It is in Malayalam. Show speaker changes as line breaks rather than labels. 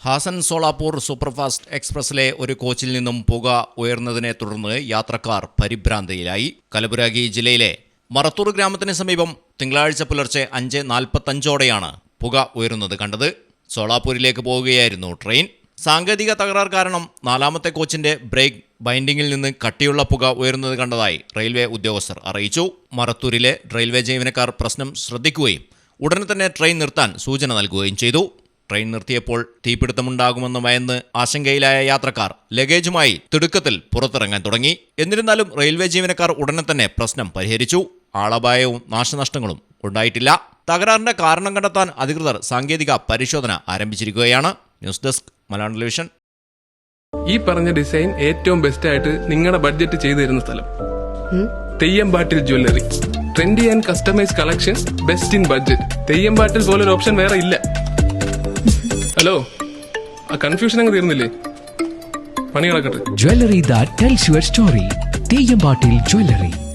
ഹാസൻ സോളാപൂർ സൂപ്പർഫാസ്റ്റ് എക്സ്പ്രസിലെ ഒരു കോച്ചിൽ നിന്നും പുക ഉയർന്നതിനെ തുടർന്ന് യാത്രക്കാർ പരിഭ്രാന്തിയിലായി. കലബുരാഗി ജില്ലയിലെ മറത്തൂർ ഗ്രാമത്തിന് സമീപം തിങ്കളാഴ്ച പുലർച്ചെ അഞ്ച് നാൽപ്പത്തഞ്ചോടെയാണ് പുക ഉയരുന്നത്. കണ്ടത് സോളാപൂരിലേക്ക് പോവുകയായിരുന്നു ട്രെയിൻ. സാങ്കേതിക തകരാർ കാരണം നാലാമത്തെ കോച്ചിന്റെ ബ്രേക്ക് ബൈൻഡിങ്ങിൽ നിന്ന് കട്ടിയുള്ള പുക ഉയരുന്നത് കണ്ടതായി റെയിൽവേ ഉദ്യോഗസ്ഥർ അറിയിച്ചു. മറത്തൂരിലെ റെയിൽവേ ജീവനക്കാർ പ്രശ്നം ശ്രദ്ധിക്കുകയും ഉടനെ തന്നെ ട്രെയിൻ നിർത്താൻ സൂചന നൽകുകയും ചെയ്തു. ട്രെയിൻ നിർത്തിയപ്പോൾ തീപിടുത്തമുണ്ടാകുമെന്ന് ഭയന്ന് ആശങ്കയിലായ യാത്രക്കാർ ലഗേജുമായി തിടുക്കത്തിൽ പുറത്തിറങ്ങാൻ തുടങ്ങി. എന്നിരുന്നാലും റെയിൽവേ ജീവനക്കാർ ഉടനെ തന്നെ പ്രശ്നം പരിഹരിച്ചു. ആളപായവും നാശനഷ്ടങ്ങളും ഉണ്ടായിട്ടില്ല. തകരാറിന്റെ കാരണം കണ്ടെത്താൻ അധികൃതർ സാങ്കേതിക പരിശോധന ആരംഭിച്ചിരിക്കുകയാണ്. News desk Malayalam television.
ഈ പറഞ്ഞ ഡിസൈൻ ഏറ്റവും ബെസ്റ്റ് ആയിട്ട് നിങ്ങളുടെ ബഡ്ജറ്റ് ചെയ്തു തരുന്ന സ്ഥലം. Theyyampattil jewellery. Trendy and customise collection best in budget Theyyampattil പോലൊരു ഓപ്ഷൻ വേറെ ഇല്ല. ഹലോ? ആ കൺഫ്യൂഷൻ അങ്ങ് തീർന്നില്ലേ? പണി കിടക്കട്ടെ
that tells your story Theyyampattil Jewelry.